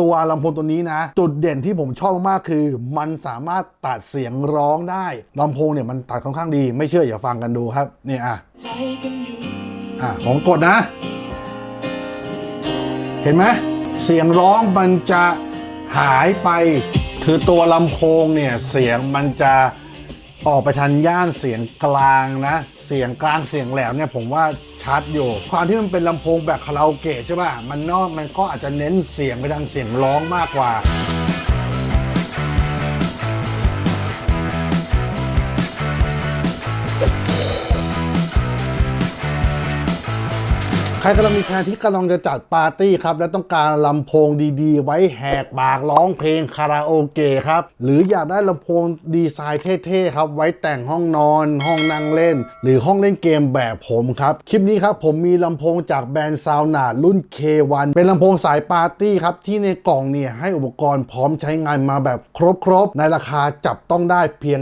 ตัวลำโพงตัวนี้นะ จุดเด่นที่ผมชอบมากคือ มันสามารถตัดเสียงร้องได้ลำโพงเนี่ยมันตัดค่อนข้างดี ไม่เชื่ออย่าฟังกันดูครับนี่อะอะผมกดนะ เห็นไหมเสียงร้องมันจะหายไป คือตัวลำโพงเนี่ย เสียงมันจะออกไปทางย่านเสียงกลางนะ เสียงกลางเสียงแหลมเนี่ยผมว่า ชัดอยู่ ความที่มันเป็นลำโพงแบบคาราโอเกะใช่ป่ะมันนอกมันก็อาจจะเน้นเสียงไปทางเสียงร้องมากกว่า ครกำลังมีแพลนที่กำลังจะจัดปาร์ตี้ครับ และต้องการลำโพงดีๆ ไว้แหกปากร้องเพลงคาราโอเกะครับ หรืออยากได้ลำโพงดีไซน์เท่ๆครับ ไว้แต่งห้องนอน ห้องนั่งเล่น หรือห้องเล่นเกมแบบผมครับ คลิปนี้ครับผมมีลำโพงจากแบรนด์ซาวนารุ่น K1 เป็นลำโพงสายปาร์ตี้ครับที่ในกล่องเนี่ยให้อุปกรณ์พร้อมใช้งานมาแบบครบๆในราคาจับต้องได้เพียง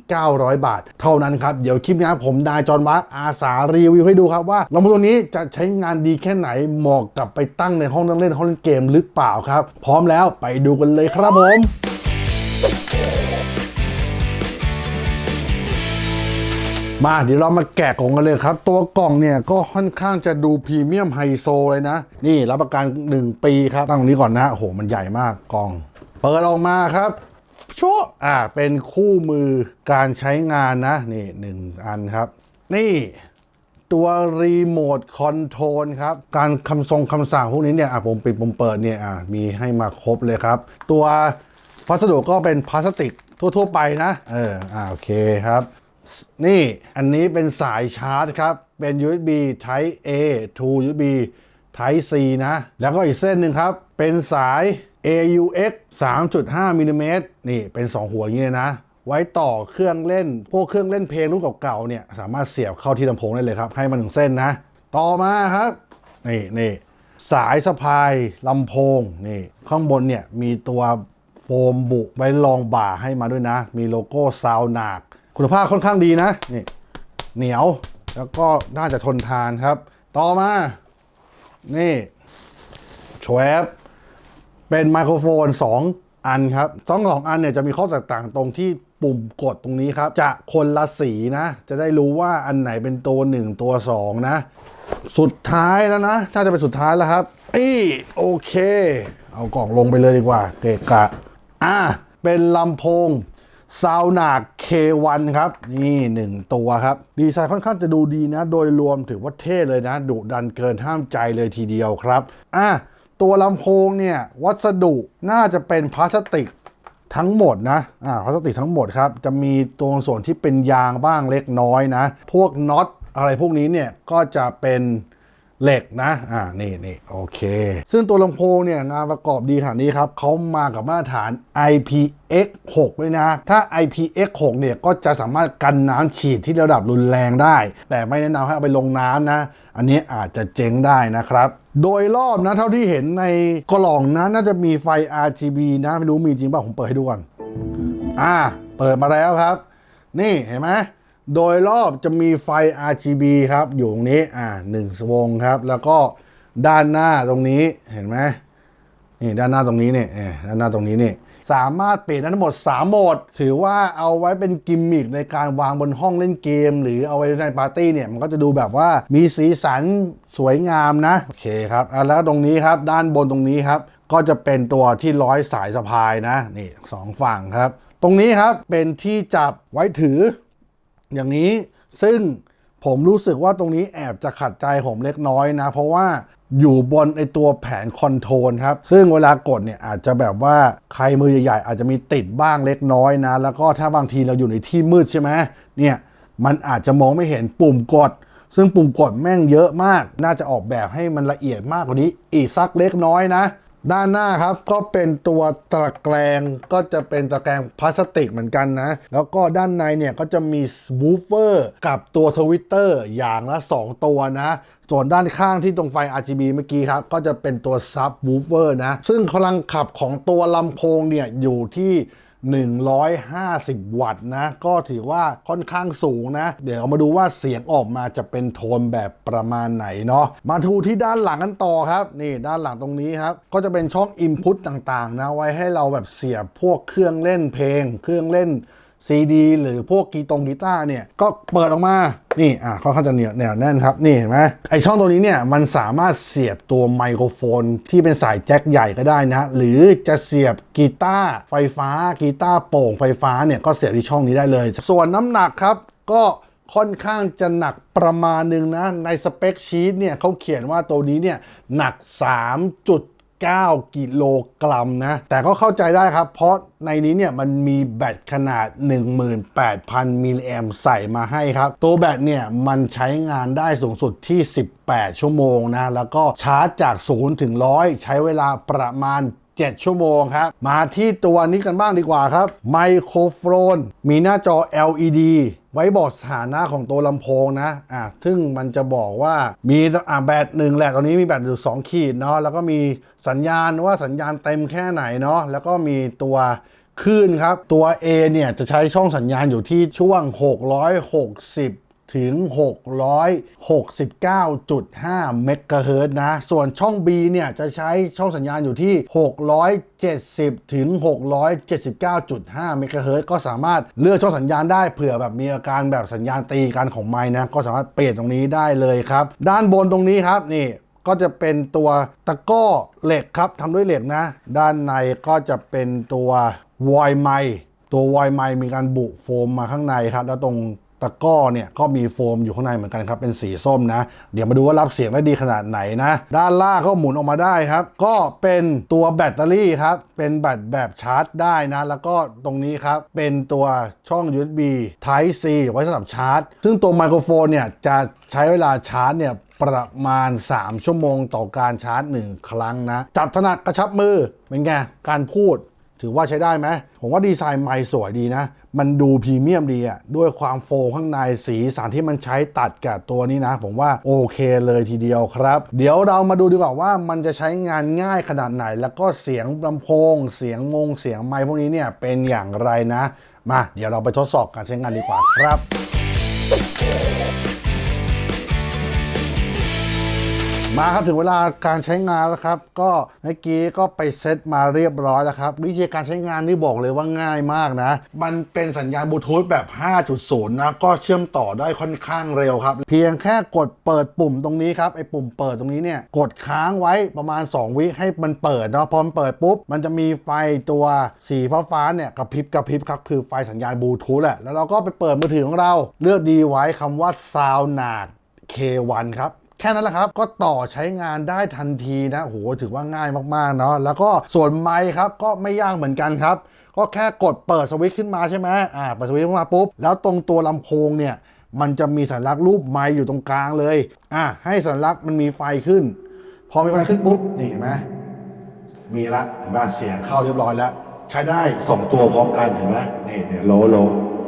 5,900 บาท เท่านั้นครับเดี๋ยวคลิปนี้ผมนายจอนวัฒน์อาสารีวิวให้ดูครับว่าลำโพงตัวนี้จะใช้งานดีแค่ไหนเหมาะกับไปตั้งในห้องนั่งเล่นห้องเล่นเกมหรือเปล่าครับ พร้อมแล้วไปดูกันเลยครับผมมาเดี๋ยวเรามาแกะกล่องกันเลยครับ ตัวกล่องเนี่ยก็ค่อนข้างจะดูพรีเมียมไฮโซเลยนะ นี่รับประกัน 1 ปีครับ ตั้งตรงนี้ก่อนนะโอ้โห มันใหญ่มากกล่อง เปิดออกมาครับชั่วอ่าเป็นคู่มือการใช้งานนะ นี่หนึ่งอันครับ นี่ ตัวรีโมทคอนโทรลครับ การคำทรงคำสั่งพวกนี้เนี่ยอะผมปิดผมเปิดเนี่ยอะมีให้มาครบเลยครับ ตัวพัสดุก็เป็นพลาสติกทั่ว ๆ ไปนะ เอออ่าโอเคครับ นี่อันนี้เป็นสายชาร์จครับ เป็น USB Type A to USB Type C นะ แล้วก็อีกเส้นหนึ่งครับ เป็นสาย AUX 3.5มิลลิเมตรนี่เป็น 2 หัวอย่างนี้นะ ไว้ต่อเครื่องเล่น พวกเครื่องเล่นเพลงรุ่นเก่าๆเนี่ยสามารถเสียบเข้าที่ลำโพงได้เลยครับ ให้มันหนึ่งเส้นนะ ต่อมาครับนี่นี่สายสะพายลำโพงนี่ข้างบนเนี่ยมีตัวโฟมบุไว้รองบ่าให้มาด้วยนะ มีโลโก้ซาวนากคุณภาพค่อนข้างดีนะนี่เหนียวแล้วก็น่าจะทนทานครับ ต่อมา นี่ชวบเป็นไมโครโฟน 2 อันครับสองสองอันเนี่ยจะมีข้อแตกต่างตรงที่ปุ่มกดตรงนี้ครับ จะคนละสีนะ จะได้รู้ว่าอันไหนเป็นตัว1ตัว2นะ สุดท้ายแล้วนะน่าจะเป็นสุดท้ายแล้วครับอีโอเค เอากล่องลงไปเลยดีกว่า เกะกะ อะ เป็นลำโพงซาวนา K1 ครับ นี่ 1 ตัวครับ ดีไซน์ค่อนข้างจะดูดีนะ โดยรวมถือว่าเท่เลยนะ ดุดันเกินห้ามใจเลยทีเดียวครับ อะ ตัวลำโพงเนี่ยวัสดุน่าจะเป็นพลาสติกทั้งหมดนะ อ่า พลาสติกทั้งหมดครับ จะมีตัวส่วนที่เป็นยางบ้างเล็กน้อยนะ พวกน็อตอะไรพวกนี้เนี่ย ก็จะเป็น เหล็กนะ อ่า นี่นี่โอเค ซึ่งตัวลำโพงเนี่ย งานประกอบดีขนาดนี้ครับ เขามากับมาตรฐาน IPX6 ด้วยนะ ถ้า IPX6 เนี่ย ก็จะสามารถกันน้ำฉีดที่ระดับรุนแรงได้ แต่ไม่แนะนำให้เอาไปลงน้ำนะ อันนี้อาจจะเจ๊งได้นะครับโดยรอบนะ เท่าที่เห็นในกล่องนะ น่าจะมีไฟ RGB นะ ไม่รู้มีจริงป่าผมเปิดให้ดูก่อน อ่า เปิดมาแล้วครับ นี่เห็นไหม โดยรอบจะมีไฟ RGB ครับ อยู่ตรงนี้ อ่าหนึ่งวงครับ แล้วก็ด้านหน้าตรงนี้ เห็นไหมนี่ด้านหน้าตรงนี้เนี่ยด้านหน้าตรงนี้นี่สามารถเปลี่ยนได้ทั้งหมด 3 โหมด ถือว่าเอาไว้เป็นกิมมิคในการวางบนห้องเล่นเกม หรือเอาไว้ในปาร์ตี้เนี่ย มันก็จะดูแบบว่ามีสีสันสวยงามนะ โอเคครับแล้วตรงนี้ครับ ด้านบนตรงนี้ครับ ก็จะเป็นตัวที่ร้อยสายสะพายนะ นี่สองฝั่งครับ ตรงนี้ครับเป็นที่จับไว้ถือ อย่างนี้ซึ่งผมรู้สึกว่าตรงนี้แอบจะขัดใจผมเล็กน้อยนะ เพราะว่าอยู่บนไอตัวแผนคอนโทรลครับ ซึ่งเวลากดเนี่ยอาจจะแบบว่าใครมือใหญ่ๆ อาจจะมีติดบ้างเล็กน้อยนะ แล้วก็ถ้าบางทีเราอยู่ในที่มืดใช่ไหมเนี่ยมันอาจจะมองไม่เห็นปุ่มกด ซึ่งปุ่มกดแม่งเยอะมาก น่าจะออกแบบให้มันละเอียดมากกว่านี้อีกสักเล็กน้อยนะ ด้านหน้าครับก็เป็นตัวตะแกรงก็จะเป็นตะแกรงพลาสติกเหมือนกันนะ แล้วก็ด้านในเนี่ยก็จะมีวูฟเฟอร์กับตัวทวิตเตอร์อย่างละ 2 ตัวนะ ส่วนด้านข้างที่ตรงไฟ RGB เมื่อกี้ครับ ก็จะเป็นตัวซับวูฟเฟอร์นะ ซึ่งพลังขับของตัวลำโพงเนี่ยอยู่ที่ 150 วัตต์นะ ก็ถือว่าค่อนข้างสูงนะ เดี๋ยวเอามาดูว่าเสียงออกมาจะเป็นโทนแบบประมาณไหนเนาะมาดูที่ด้านหลังกันต่อครับ นี่ด้านหลังตรงนี้ครับ ก็จะเป็นช่อง Input ต่างๆ นะ ไว้ให้เราแบบเสียบพวกเครื่องเล่นเพลง เครื่องเล่น ซีดีหรือพวกกีตงกีตาร์เนี่ย ก็เปิดออกมา นี่ อะค่อนข้างจะเหนียวแนวแน่นครับ นี่เห็นไหมไอช่องตัวนี้เนี่ย มันสามารถเสียบตัวไมโครโฟนที่เป็นสายแจ็คใหญ่ก็ได้นะ หรือจะเสียบกีตาร์ไฟฟ้า กีตาร์โปร่งไฟฟ้าเนี่ย ก็เสียบที่ช่องนี้ได้เลย ส่วนน้ำหนักครับ ก็ค่อนข้างจะหนักประมาณหนึ่งนะ ในสเปคชีตเนี่ยเขาเขียนว่าตัวนี้เนี่ยหนัก 3 9 กิโลกรัมนะ แต่ก็เข้าใจได้ครับ เพราะในนี้เนี่ยมันมีแบตขนาด 18,000 มิลลิแอมใส่มาให้ครับ ตัวแบตเนี่ยมันใช้งานได้สูงสุดที่ 18 ชั่วโมงนะ แล้วก็ชาร์จจาก 0 ถึง 100 ใช้เวลาประมาณ 7 ชั่วโมงครับ มาที่ตัวนี้กันบ้างดีกว่าครับ ไมโครโฟน มีหน้าจอ LED ไว้บอกสถานะของตัวลำโพงนะ อะ ซึ่งมันจะบอกว่ามีอ่าแบตหนึ่งแหละ ตอนนี้มีแบตอยู่2ขีดเนาะ แล้วก็มีสัญญาณว่าสัญญาณเต็มแค่ไหนเนาะ แล้วก็มีตัวคลื่นครับ ตัว A เนี่ยจะใช้ช่องสัญญาณอยู่ที่ช่วง 660 ถึง 669.5 เมกะเฮิรตซ์นะ ส่วนช่อง B เนี่ยจะใช้ช่องสัญญาณอยู่ที่ 670 ถึง 679.5 เมกะเฮิรตก็สามารถเลือกช่องสัญญาณได้เผื่อแบบมีอาการแบบสัญญาณตีกันของไม้นะ ก็สามารถเปลี่ยนตรงนี้ได้เลยครับ ด้านบนตรงนี้ครับนี่ก็จะเป็นตัวตะก้อเหล็กครับทำด้วยเหล็กนะ ด้านในก็จะเป็นตัววอยไมตัววอยไมมีการบุโฟมมาข้างในครับ แล้วตรง ตะก้อเนี่ยก็มีโฟมอยู่ข้างในเหมือนกันครับเป็นสีส้มนะ เดี๋ยวมาดูว่ารับเสียงได้ดีขนาดไหนนะ ด้านล่างก็หมุนออกมาได้ครับ ก็เป็นตัวแบตเตอรี่ครับ เป็นแบตแบบชาร์จได้นะ แล้วก็ตรงนี้ครับ เป็นตัวช่อง USB Type C ไว้สำหรับชาร์จ ซึ่งตัวไมโครโฟนเนี่ยจะใช้เวลาชาร์จเนี่ยประมาณ 3 ชั่วโมงต่อการชาร์จ 1 ครั้งนะ จับถนัดกระชับมือ เป็นไง การพูด ถือว่าใช้ได้ไหม ผมว่าดีไซน์ไมค์สวยดีนะ มันดูพรีเมียมดีอะด้วยความโฟล์ข้างในสีสารที่มันใช้ตัดกับตัวนี้นะ ผมว่าโอเคเลยทีเดียวครับ เดี๋ยวเรามาดูดีกว่าว่ามันจะใช้งานง่ายขนาดไหน แล้วก็เสียงลำโพง เสียงมง เสียงไมค์พวกนี้เนี่ยเป็นอย่างไรนะ มา เดี๋ยวเราไปทดสอบการใช้งานดีกว่าครับ มาครับถึงเวลาการใช้งานแล้วครับ ก็เมื่อกี้ก็ไปเซตมาเรียบร้อยแล้วครับ วิธีการใช้งานนี่บอกเลยว่าง่ายมากนะ มันเป็นสัญญาณบลูทูธแบบ 5.0 นะ ก็เชื่อมต่อได้ค่อนข้างเร็วครับ เพียงแค่กดเปิดปุ่มตรงนี้ครับไอ้ปุ่มเปิดตรงนี้เนี่ยกดค้างไว้ประมาณ 2 วิให้มันเปิดเนาะพอมันเปิดปุ๊บ มันจะมีไฟตัวสีฟ้าๆเนี่ยกระพริบกระพริบครับคือไฟสัญญาณบลูทูธแหละแล้วเราก็ไปเปิดมือถือของเรา เลือกดีไว้คำว่า Sound n a d K1 ครับ แค่นั้นแหละครับ ก็ต่อใช้งานได้ทันทีนะโหถือว่าง่ายมากๆเนาะแล้วก็ส่วนไมค์ครับก็ไม่ยากเหมือนกันครับ ก็แค่กดเปิดสวิตช์ขึ้นมาใช่ไหมอ่าเปิดสวิตช์ขึ้นมาปุ๊บแล้วตรงตัวลำโพงเนี่ยมันจะมีสัญลักษณ์รูปไมค์อยู่ตรงกลางเลยอ่าให้สัญลักษณ์มันมีไฟขึ้น พอมีไฟขึ้นปุ๊บนี่เห็นไหมมีละเห็นป่ะเสียงเข้าเรียบร้อยแล้ว ใช้ได้สองตัวพร้อมกันเห็นไหมนี่เนี่ยโลโล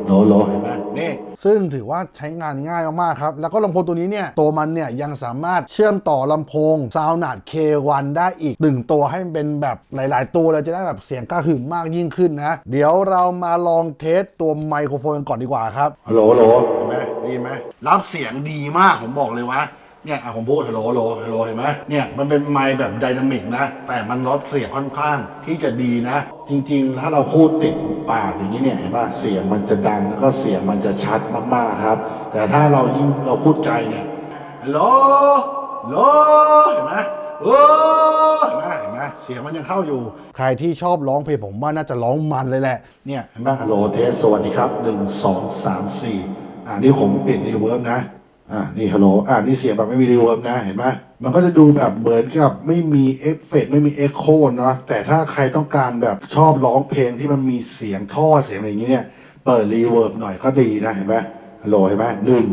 โลโลเห็นไหมนี่ ซึ่งถือว่าใช้งานง่ายมากๆครับ แล้วก็ลำโพงตัวนี้เนี่ยตัวมันเนี่ยยังสามารถเชื่อมต่อลำโพง Soundnard K1 ได้อีกหนึ่งตัวให้มันเป็นแบบหลาย ๆ ตัวเลยจะได้แบบเสียงกระหึ่มมากยิ่งขึ้นนะ เดี๋ยวเรามาลองเทสตัวไมโครโฟนกันก่อนดีกว่าครับฮัลโหลฮัลโหลเห็นไหมได้ยินไหมรับเสียงดีมากผมบอกเลยว่า เนี่ยอะผมพูดฮัลโหลฮัลโหลฮัลโหลเห็นไหมเนี่ยมันเป็นไมค์แบบไดนามิกนะ แต่มันลดเสียงค่อนข้างที่จะดีนะ จริง ๆ ถ้าเราพูดติดปากอย่างนี้เนี่ยเห็นป่ะเสียงมันจะดังแล้วก็เสียงมันจะชัดมากๆครับ แต่ถ้าเรายิ่งเราพูดไกลเนี่ยฮัลโหลฮัลโหลเห็นไหมโอ้เห็นไหมเห็นไหมเสียงมันยังเข้าอยู่ ใครที่ชอบร้องเพลงผมว่าน่าจะร้องมันเลยแหละเนี่ยเห็นไหมฮัลโหลเทสสวัสดีครับหนึ่งสองสามสี่อ่านี่ผมปิดรีเวิร์บนะ อ่านี่ฮัลโหลอ่านี่เสียงแบบไม่มีรีเวิร์บนะเห็นไหมมันก็จะดูแบบเหมือนกับไม่มีเอฟเฟกต์ไม่มีเอ็กโคเนาะแต่ถ้าใครต้องการแบบชอบร้องเพลงที่มันมีเสียงท่อเสียงอะไรอย่างเงี้ยเนี่ยเปิดรีเวิร์บหน่อยก็ดีนะเห็นไหมฮัลโหลเห็นไหมหนึ่ง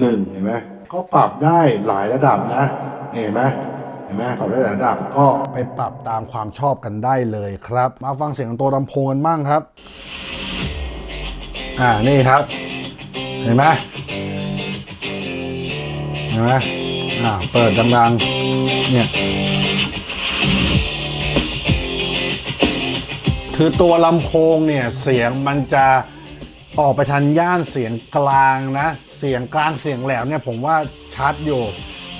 หนึ่งเห็นไหมก็ปรับได้หลายระดับนะนี่เห็นไหมเห็นไหมปรับได้หลายระดับก็ไปปรับตามความชอบกันได้เลยครับ มาฟังเสียงของตัวลำโพงกันบ้างครับ อ่านี่ครับ เห็นไหม ห็นไหมอ่า เปิดดังๆ เนี่ย คือตัวลำโพงเนี่ย เสียงมันจะออกไปทางย่านเสียงกลางนะ เสียงกลางเสียงแหลมเนี่ยผมว่าชัดอยู่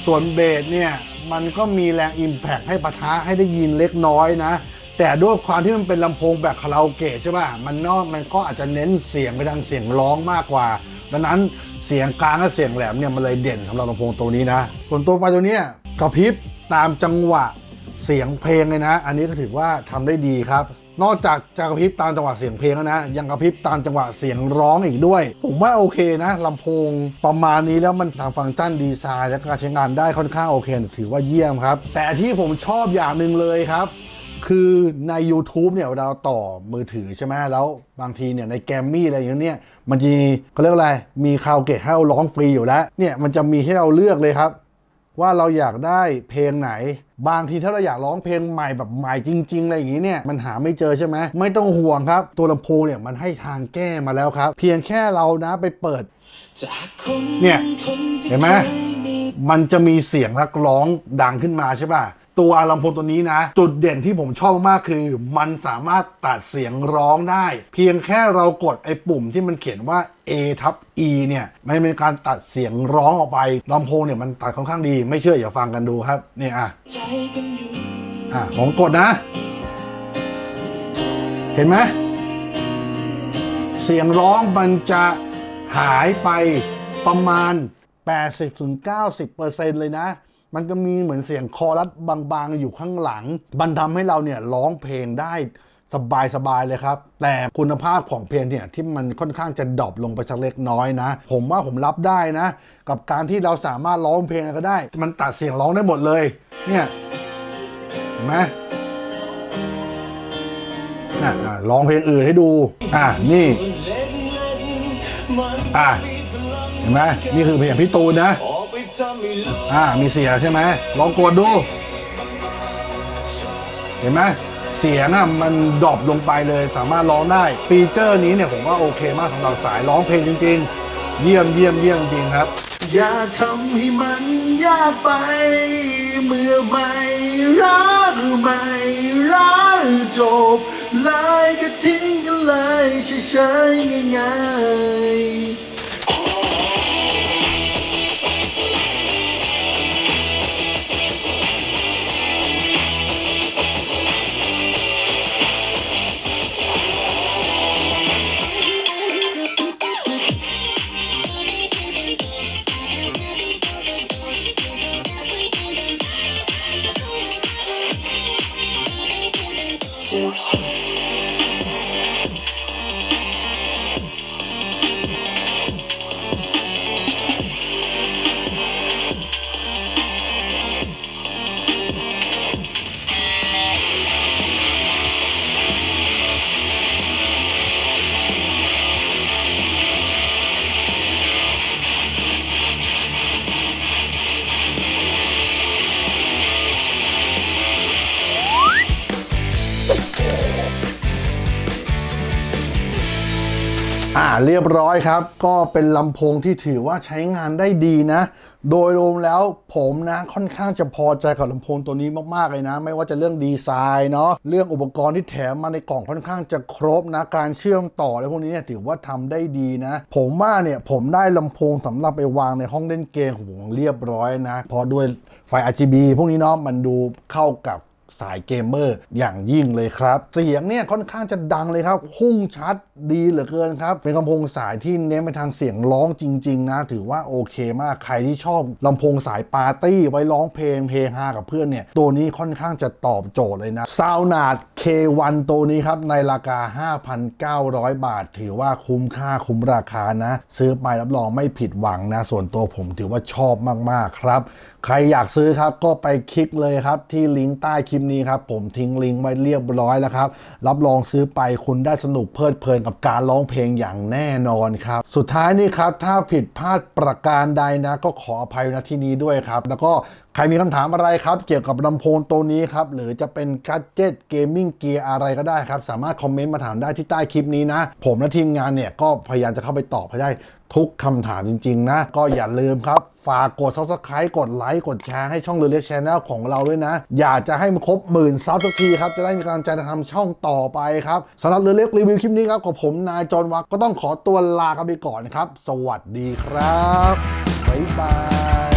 ส่วนเบสเนี่ย มันก็มีแรงอิมแพคให้ปะทะให้ได้ยินเล็กน้อยนะ แต่ด้วยความที่มันเป็นลำโพงแบบคาราโอเกะใช่ป่ะ มันนอกมันก็อาจจะเน้นเสียงไปทางเสียงร้องมากกว่า ดังนั้นเสียงกลางและเสียงแหลมเนี่ยมันเลยเด่นสำหรับลำโพงตัวนี้นะ ส่วนตัวไฟตัวนี้กระพริบตามจังหวะเสียงเพลงเลยนะ อันนี้ก็ถือว่าทำได้ดีครับ นอกจากจะกระพริบตามจังหวะเสียงเพลงแล้วนะ ยังกระพริบตามจังหวะเสียงร้องอีกด้วย ผมว่าโอเคนะลำโพงประมาณนี้แล้วมันทางฟังก์ชันดีไซน์ และการใช้งานได้ค่อนข้างโอเค ถือว่าเยี่ยมครับ แต่ที่ผมชอบอย่างหนึ่งเลยครับ คือใน YouTube เนี่ยเวลาเราต่อมือถือใช่ไหมแล้วบางทีเนี่ยในแกรมมี่อะไรอย่างเนี้ยมันจะมีเขาเรียกอะไร มีคาราโอเกะให้เราร้องฟรีอยู่แล้ว เนี่ยมันจะมีให้เราเลือกเลยครับ ว่าเราอยากได้เพลงไหน บางทีถ้าเราอยากร้องเพลงใหม่แบบใหม่จริงๆอะไรอย่างนี้เนี่ยมันหาไม่เจอใช่ไหมไม่ต้องห่วงครับ ตัวลำโพงเนี่ยมันให้ทางแก้มาแล้วครับ เพียงแค่เรานะไปเปิดเนี่ยเห็นไหมมันจะมีเสียงนักร้องดังขึ้นมาใช่ป่ะ ตัวลำโพงตัวนี้นะ จุดเด่นที่ผมชอบมากคือ มันสามารถตัดเสียงร้องได้ เพียงแค่เรากดไอ้ปุ่มที่มันเขียนว่า A ทับ E เนี่ยมันเป็นการตัดเสียงร้องออกไปลำโพงเนี่ยมันตัดค่อนข้างดี ไม่เชื่ออย่าฟังกันดูครับนี่อะอะผมกดนะ เห็นไหมเสียงร้องมันจะหายไปประมาณ 80-90%เลยนะ มันจะมีเหมือนเสียงคอรัสบางๆ อยู่ข้างหลังมันทำให้เราเนี่ยร้องเพลงได้สบายๆเลยครับ แต่คุณภาพของเพลงเนี่ยที่มันค่อนข้างจะดรอปลงไปสักเล็กน้อยนะ ผมว่าผมรับได้นะ กับการที่เราสามารถร้องเพลงก็ได้ มันตัดเสียงร้องได้หมดเลย เนี่ยเห็นไหมอะร้องเพลงอื่นให้ดู อะนี่ อะเห็นไหมนี่คือเพลงพี่ตูนนะ อ่ามีเสียใช่ไหมลองกดดู เห็นไหมเสียงอะมันดรอปลงไปเลยสามารถร้องได้ฟีเจอร์นี้เนี่ยผมว่าโอเคมากสำหรับสายร้องเพลงจริง ๆ เยี่ยมเยี่ยมเยี่ยมจริงครับ อย่าทำให้มันยากไป เมื่อไม่รักไม่รักจบเลยก็ทิ้งกันเลยเฉยๆง่ายๆ เรียบร้อยครับ ก็เป็นลำโพงที่ถือว่าใช้งานได้ดีนะ โดยรวมแล้วผมนะค่อนข้างจะพอใจกับลำโพงตัวนี้มากๆเลยนะ ไม่ว่าจะเรื่องดีไซน์เนาะเรื่องอุปกรณ์ที่แถมมาในกล่องค่อนข้างจะครบนะ การเชื่อมต่ออะไรพวกนี้เนี่ยถือว่าทำได้ดีนะ ผมว่าเนี่ยผมได้ลำโพงสำหรับไปวางในห้องเล่นเกมของผมเรียบร้อยนะเพอด้วยไฟ RGB พวกนี้เนาะมันดูเข้ากับ สายเกมเมอร์อย่างยิ่งเลยครับ เสียงเนี่ยค่อนข้างจะดังเลยครับพุ่งชัดดีเหลือเกินครับ เป็นลำโพงสายที่เน้นไปทางเสียงร้องจริง ๆ นะ ถือว่าโอเคมากใครที่ชอบลำโพงสายปาร์ตี้ไว้ร้องเพลงเพลงฮากับเพื่อนเนี่ย ตัวนี้ค่อนข้างจะตอบโจทย์เลยนะซาวนาด K1 ตัวนี้ครับ ในราคา 5,900 บาท ถือว่าคุ้มค่าคุ้มราคานะ ซื้อไปรับรองไม่ผิดหวังนะ ส่วนตัวผมถือว่าชอบมากๆครับ ใครอยากซื้อครับก็ไปคลิกเลยครับที่ลิงก์ใต้คลิปนี้ครับผมทิ้งลิงก์ไว้เรียบร้อยแล้วครับ รับรองซื้อไปคุณได้สนุกเพลิดเพลินกับการร้องเพลงอย่างแน่นอนครับ สุดท้ายนี่ครับ ถ้าผิดพลาดประการใดนะ ก็ขออภัยณที่นี้ด้วยครับ แล้วก็ใครมีคำถามอะไรครับ เกี่ยวกับลำโพงตัวนี้ครับ หรือจะเป็นกั d เจตเกมมิ่งเกียร์อะไรก็ได้ครับ สามารถคอมเมนต์มาถามได้ที่ใต้คลิปนี้นะ ผมและทีมงานเนี่ยก็พยายามจะเข้าไปตอบให้ได้ทุกคำถามจริง ๆ นะ ก็อย่าลืมครับ ฝากกด subscribe กดไลค์กดแชร์ให้ช่องเรือเล็กชแนลของเราด้วยนะ อยากจะให้มันครบหมื่นซับสักทีครับ จะได้มีกำลังใจทำช่องต่อไปครับสำหรับเรือเล็กรีวิวคลิปนี้ครับกับผมนายจอห์นวักก็ต้องขอตัวลากันไปก่อนครับ สวัสดีครับบ๊ายบาย